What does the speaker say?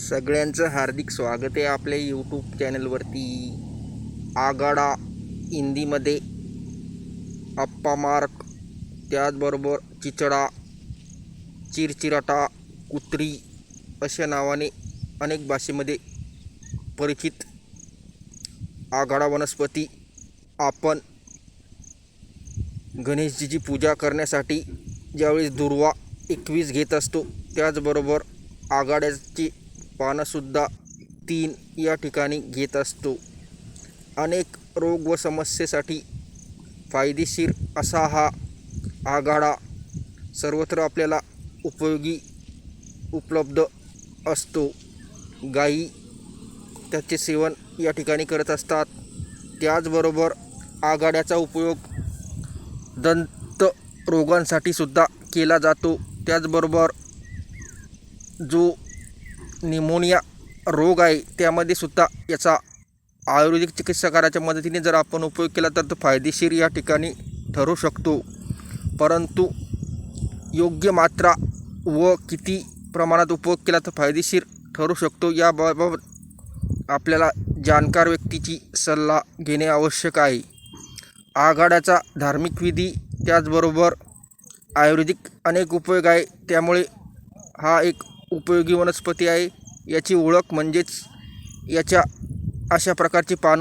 सगळ्यांचं हार्दिक स्वागत आहे आपल्या यूट्यूब चॅनलवरती आगाडा हिंदीमध्ये अप्पा मार्क त्याचबरोबर चिचडा चिरचिराटा कुत्री अशा नावाने अनेक भाषेमध्ये परिचित आघाडा वनस्पती आपण गणेशजीची पूजा करण्यासाठी ज्यावेळेस दुर्वा एकवीस घेत असतो त्याचबरोबर आघाड्याची पानंसुद्धा तीन या ठिकाणी घेत असतो. अनेक रोग व समस्येसाठी फायदेशीर असा हा आघाडा सर्वत्र आपल्याला उपयोगी उपलब्ध असतो. गायी त्याचे सेवन या ठिकाणी करत असतात. त्याचबरोबर आघाड्याचा उपयोग दंत रोगांसाठी सुद्धा केला जातो. त्याचबरोबर जो निमोनिया रोग आहे त्यामध्ये सुद्धा याचा आयुर्वेदिक चिकित्सकाराच्या मदतीने जर आपण उपयोग केला तर तो फायदेशीर या ठिकाणी ठरू शकतो. परंतु योग्य मात्रा व किती प्रमाणात उपयोग केला तर फायदेशीर ठरू शकतो याबाबत आपल्याला जाणकार व्यक्तीची सल्ला घेणे आवश्यक आहे. आघाड्याचा धार्मिक विधी त्याचबरोबर आयुर्वेदिक अनेक उपयोग आहे त्यामुळे हा एक उपयोगी वनस्पती आहे. याची ओळख म्हणजेच याच्या अशा प्रकारची पानं